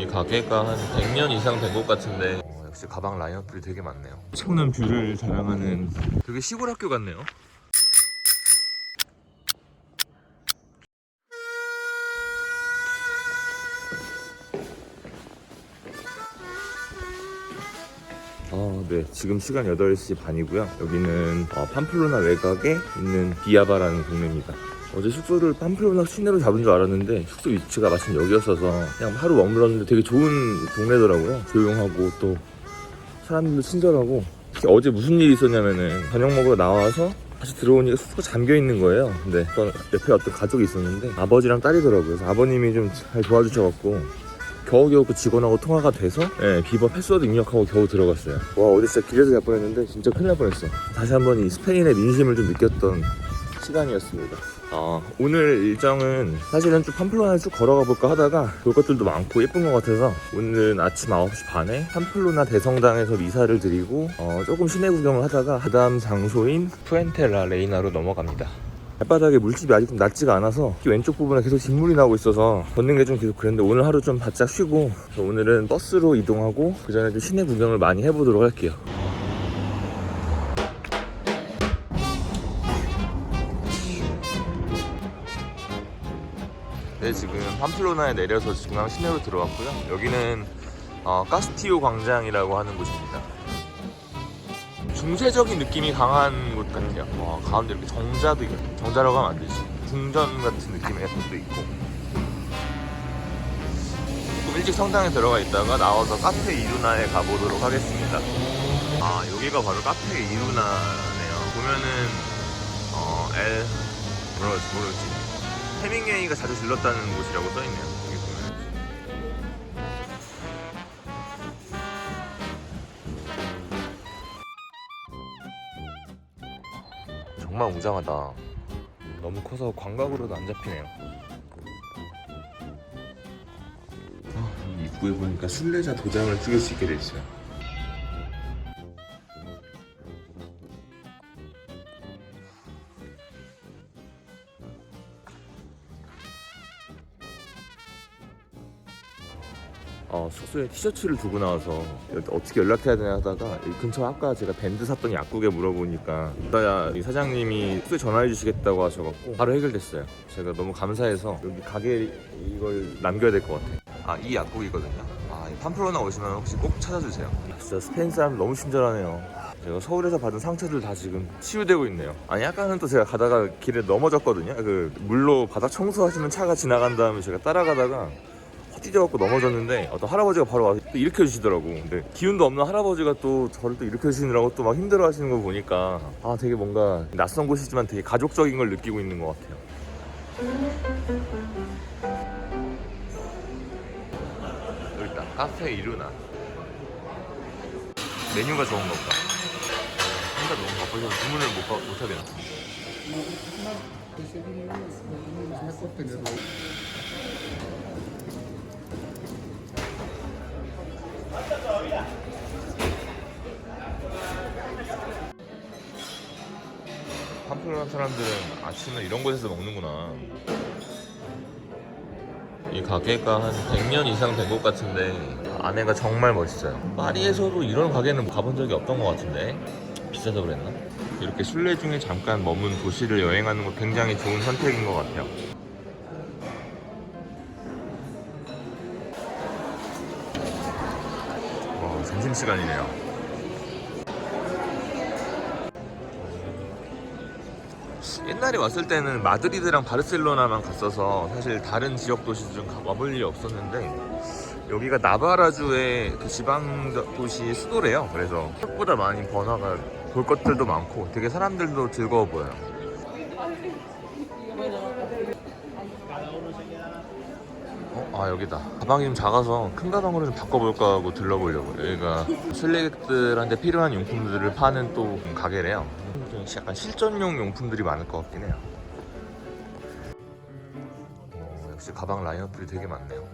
이 가게가 한 100년 이상 된 것 같은데. 어, 역시 가방 라인업들이 되게 많네요. 엄청난 뷰를 자랑하는 되게 시골 학교 같네요 아, 네. 지금 시간 8시 반이고요. 여기는 어, 팜플로나 외곽에 있는 비아바라는 동네입니다. 어제 숙소를 팜플로나 시내로 잡은 줄 알았는데 숙소 위치가 마침 여기였어서 그냥 하루 머물렀는데 되게 좋은 동네더라고요. 조용하고 또 사람들도 친절하고 어제 무슨 일이 있었냐면은 저녁 먹으러 나와서 다시 들어오니까 숙소가 잠겨 있는 거예요. 근데 옆에 어떤 가족이 있었는데 아버지랑 딸이더라고요. 그래서 아버님이 좀 잘 도와주셔갖고 겨우겨우 그 직원하고 통화가 돼서 예, 비버 패스워드 입력하고 겨우 들어갔어요. 와 어제 진짜 길에서 잘 뻔했는데 진짜 큰일 날 뻔했어. 다시 한번 이 스페인의 민심을 좀 느꼈던 시간이었습니다. 아, 오늘 일정은 사실은 좀 팜플로나를 쭉 걸어가 볼까 하다가 볼 것들도 많고 예쁜 것 같아서 오늘은 아침 9시 반에 팜플로나 대성당에서 미사를 드리고 어, 조금 시내 구경을 하다가 그 다음 장소인 푸엔테라 레이나로 넘어갑니다. 발바닥에 물집이 아직 좀 낮지가 않아서 이 왼쪽 부분에 계속 진물이 나고 있어서 걷는 게 좀 계속 그랬는데 오늘 하루 좀 바짝 쉬고 오늘은 버스로 이동하고 그 전에 좀 시내 구경을 많이 해보도록 할게요. 네, 지금 팜플로나에 내려서 중앙 시내로 들어왔고요. 여기는 어, 카스티오 광장이라고 하는 곳입니다. 중세적인 느낌이 강한 곳 같아요. 와, 가운데 이렇게 정자도 있고, 정자라고 하면 안 되지. 궁전 같은 느낌의 것도 있고. 조금 일찍 성당에 들어가 있다가 나와서 카페 이루나에 가보도록 하겠습니다. 아, 여기가 바로 카페 이루나네요. 보면은, 어, 엘, 뭐라 그러지, 모르겠지. 해밍웨이가 자주 들렀다는 곳이라고 써있네요. 정말 웅장하다. 너무 커서 광각으로도 안 잡히네요. 아, 입구에 보니까 순례자 도장을 찍을 수 있게 돼 있어요. 어, 숙소에 티셔츠를 두고 나와서 어떻게 연락해야 되나 하다가 이 근처 아까 제가 밴드 샀던 약국에 물어보니까 이따야 이 사장님이 숙소에 전화해 주시겠다고 하셔갖고 바로 해결됐어요. 제가 너무 감사해서 여기 가게 이걸 남겨야 될 것 같아요. 아, 이 약국이거든요. 아, 이 팜플로나 오시면 혹시 꼭 찾아주세요. 진짜 스페인 사람 너무 친절하네요. 제가 서울에서 받은 상처들 다 지금 치유되고 있네요. 아니 약간은 또 제가 가다가 길에 넘어졌거든요. 그 물로 바닥 청소하시는 차가 지나간 다음에 제가 따라가다가 헛디뎌갖고 넘어졌는데 어떤 할아버지가 바로 와서 또 일으켜 주시더라고. 근데 기운도 없는 할아버지가 또 저를 또 일으켜 주시느라고 또 막 힘들어 하시는 거 보니까 아 되게 뭔가 낯선 곳이지만 되게 가족적인 걸 느끼고 있는 것 같아요. 있다. 카페 이루나. 메뉴가 좋은 가 보다. 혼자 너무 바빠서 주문을 못, 하- 못 하겠네. 팜플로나 사람들은 아침에 이런 곳에서 먹는구나. 이 가게가 한 100년 이상 된 것 같은데 안에가 정말 멋있어요. 파리에서도 이런 가게는 가본 적이 없던 것 같은데 비싸서 그랬나? 이렇게 순례 중에 잠깐 머문 도시를 여행하는 거 굉장히 좋은 선택인 것 같아요. 와, 점심시간이네요. 옛날에 왔을 때는 마드리드랑 바르셀로나만 갔어서 사실 다른 지역 도시 좀 가- 와볼 일이 없었는데 여기가 나바라주의 그 지방 도시 수도래요. 그래서 생각보다 많이 번화가 볼 것들도 많고 되게 사람들도 즐거워 보여요. 어? 아 여기다. 가방이 좀 작아서 큰 가방으로 좀 바꿔볼까 하고 들러보려고 여기가 순례객들한테 필요한 용품들을 파는 또 가게래요. 좀 약간 실전용 용품들이 많을 것 같긴 해요. 어, 역시 가방 라인업들이 되게 많네요.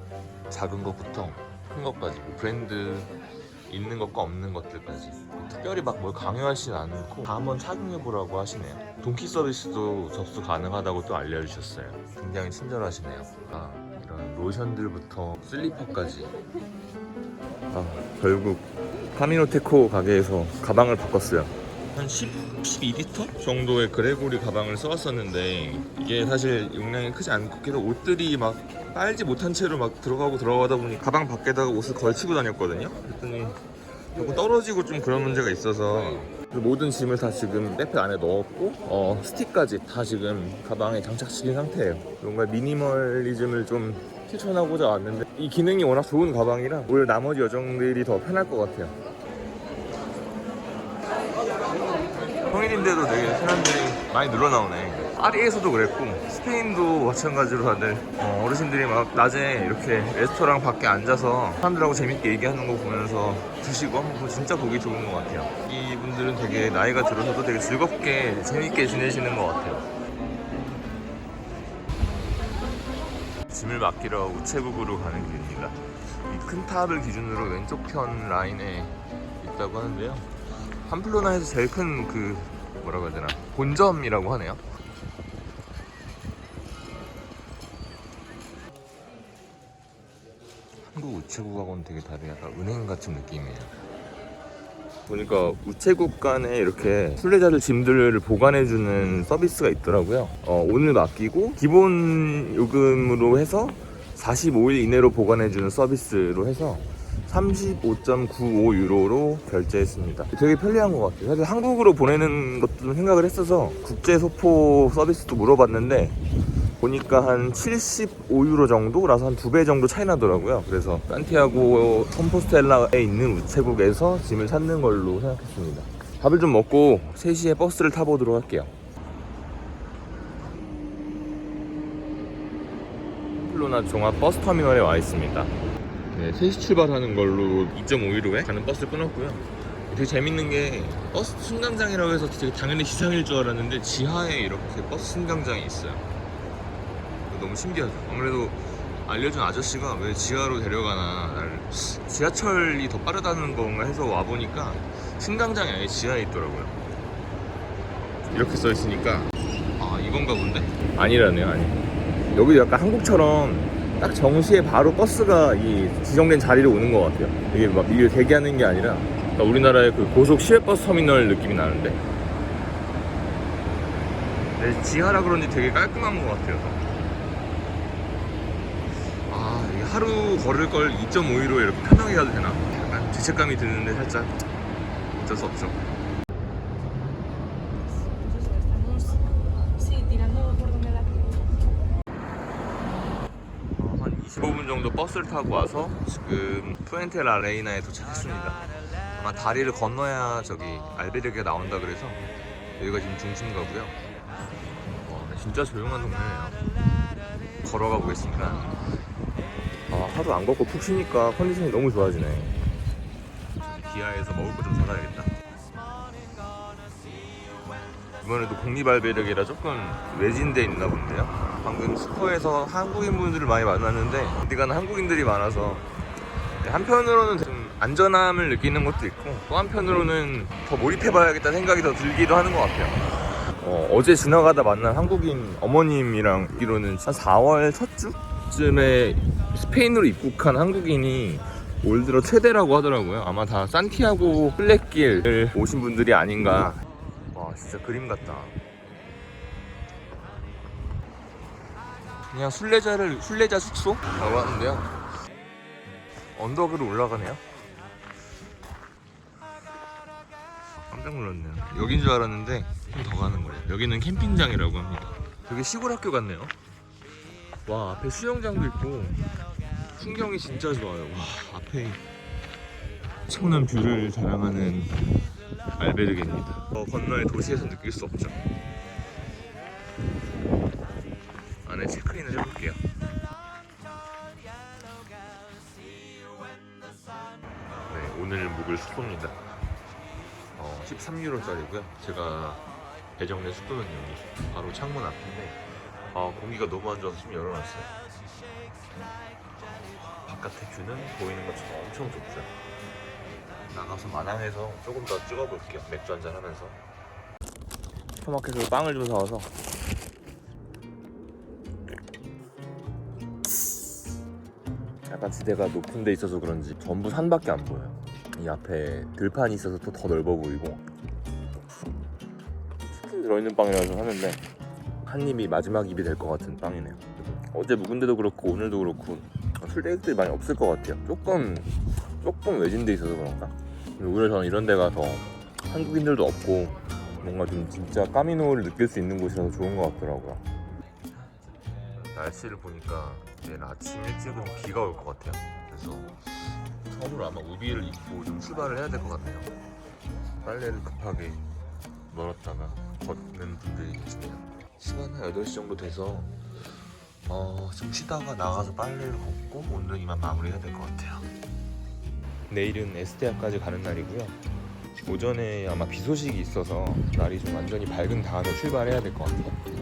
작은 것부터 큰 것까지 브랜드 있는 것과 없는 것들까지. 특별히 막 뭘 강요하시진 않고 다 한번 착용해보라고 하시네요. 돈키 서비스도 접수 가능하다고 또 알려주셨어요. 굉장히 친절하시네요. 아, 로션들부터 슬리퍼까지. 아 결국 파미노테코 가게에서 가방을 바꿨어요. 한 10, 12리터 정도의 그레고리 가방을 써왔었는데 이게 사실 용량이 크지 않고 계속 옷들이 막 빨지 못한 채로 막 들어가고 들어가다 보니 가방 밖에다가 옷을 걸치고 다녔거든요. 그랬더니 자꾸 떨어지고 좀 그런 문제가 있어서 그 모든 짐을 다 지금 백팩 안에 넣었고 어, 스틱까지 다 지금 가방에 장착시킨 상태예요. 뭔가 미니멀리즘을 좀 실천하고자 왔는데 이 기능이 워낙 좋은 가방이라 오히려 나머지 여정들이 더 편할 것 같아요. 성인인데도 되게 사람들이 많이 늘어나오네. 파리에서도 그랬고 스페인도 마찬가지로 다들 어, 어르신들이 막 낮에 이렇게 레스토랑 밖에 앉아서 사람들하고 재밌게 얘기하는 거 보면서 드시고 하면 진짜 보기 좋은 것 같아요. 이분들은 되게 나이가 들어서도 되게 즐겁게 재밌게 지내시는 것 같아요 짐을 맡기러 우체국으로 가는 길입니다 이 큰 탑을 기준으로 왼쪽 편 라인에 있다고 하는데요 함플로나에서 제일 큰 그 뭐라고 해야 되나 본점이라고 하네요. 한국 우체국하고는 되게 다르게 약간 은행 같은 느낌이에요. 보니까 우체국 간에 이렇게 순례자들 짐들을 보관해주는 서비스가 있더라고요. 어, 오늘 맡기고 기본 요금으로 해서 45일 이내로 보관해주는 서비스로 해서 35.95 유로로 결제했습니다. 되게 편리한 것 같아요. 사실 한국으로 보내는 것도 좀 생각을 했어서 국제 소포 서비스도 물어봤는데 보니까 한 75유로 정도라서 한 두 배 정도 차이 나더라고요. 그래서 산티아고 컴포스텔라에 있는 우체국에서 짐을 찾는 걸로 생각했습니다. 밥을 좀 먹고 3시에 버스를 타보도록 할게요. 플로나 종합 버스 터미널에 와 있습니다. 네, 3시 출발하는 걸로 2.5유로에 가는 버스를 끊었고요. 되게 재밌는 게 버스 승강장이라고 해서 되게 당연히 시상일 줄 알았는데 지하에 이렇게 버스 승강장이 있어요. 너무 신기하죠. 아무래도 알려준 아저씨가 왜 지하로 데려가나 나를 지하철이 더 빠르다는 건가 해서 와 보니까 승강장이 아예 지하에 있더라고요. 이렇게 써 있으니까 아 이건가 본데? 아니라네요, 아니. 여기 약간 한국처럼 딱 정시에 바로 버스가 이 지정된 자리로 오는 것 같아요. 이게 막 미리 대기하는 게 아니라 그러니까 우리나라의 그 고속 시외버스 터미널 느낌이 나는데 네, 지하라 그런지 되게 깔끔한 것 같아요. 아, 이게 하루 걸을 걸 2.5유로 이렇게 편하게 가도 되나? 약간 죄책감이 드는데 살짝 어쩔 수 없죠. 어, 한 25분 정도 버스를 타고 와서 지금 푸엔테라 레이나에 도착했습니다. 아마 다리를 건너야 저기 알베르게가 나온다 그래서 여기가 지금 중심가고요. 와, 진짜 조용한 동네예요. 걸어가 보겠습니다. 아, 하루 안 걷고 푹 쉬니까 컨디션이 너무 좋아지네. 기아에서 먹을 거 좀 사가야겠다. 이번에도 국립알베르게라 조금 외진데 있나 본데요. 방금 슈퍼에서 한국인 분들을 많이 만났는데 어디 가나 한국인들이 많아서 한편으로는 좀 안전함을 느끼는 것도 있고 또 한편으로는 더 몰입해봐야겠다 생각이 더 들기도 하는 것 같아요. 어, 제 지나가다 만난 한국인 어머님이랑 이로는 한 4월 첫 주 쯤에 스페인으로 입국한 한국인이 올 들어 최대라고 하더라고요. 아마 다 산티아고 플랫길 오신 분들이 아닌가. 와 진짜 그림 같다. 그냥 순례자를 순례자 숙소라고 하는데요. 언덕으로 올라가네요. 깜짝 놀랐네요. 여긴 줄 알았는데 좀 더 가는 거예요. 여기는 캠핑장이라고 합니다. 되게 시골 학교 같네요. 와 앞에 수영장도 있고 풍경이 진짜 좋아요. 와 앞에 청남 뷰를 자랑하는 알베르게입니다. 어, 건너의 도시에서 느낄 수 없죠. 안에 체크인을 해볼게요. 네, 오늘 묵을 숙소입니다. 어, 13유로짜리고요. 제가 배정된 숙소는 여기 바로 창문 앞인데 아, 공기가 너무 안 좋아서 좀 열어놨어요. 바깥의 뷰는 보이는 것처럼 엄청 좋죠. 나가서 마당에서 조금 더 찍어볼게요. 맥주 한잔 하면서. 슈퍼마켓에서 빵을 좀 사와서 약간 지대가 높은 데 있어서 그런지 전부 산밖에 안 보여요. 이 앞에 들판이 있어서 또 더 넓어 보이고 치킨 들어있는 빵이라서 하는데 한 입이 마지막 입이 될 것 같은 빵이네요. 어제 묵은 데도 그렇고 오늘도 그렇고 술대객들이 많이 없을 것 같아요. 조금 조금 외진데 있어서 그런가? 오히려 저는 이런 데가 더 한국인들도 없고 뭔가 좀 진짜 까미노를 느낄 수 있는 곳이라서 좋은 것 같더라고요. 날씨를 보니까 내일 아침 일찍은 비가 올 것 같아요. 그래서 처음으로 아마 우비를 입고 좀 출발을 해야 될 것 같네요. 빨래를 급하게 널었다가 걷는 분들이 계시네요. 시간 한 8시 정도 돼서 어, 좀 쉬다가 나가서 빨래를 걷고 오늘은 이만 마무리해야 될 것 같아요. 내일은 에스테아까지 가는 날이고요. 오전에 아마 비 소식이 있어서 날이 좀 완전히 밝은 다음에 출발해야 될 것 같아요.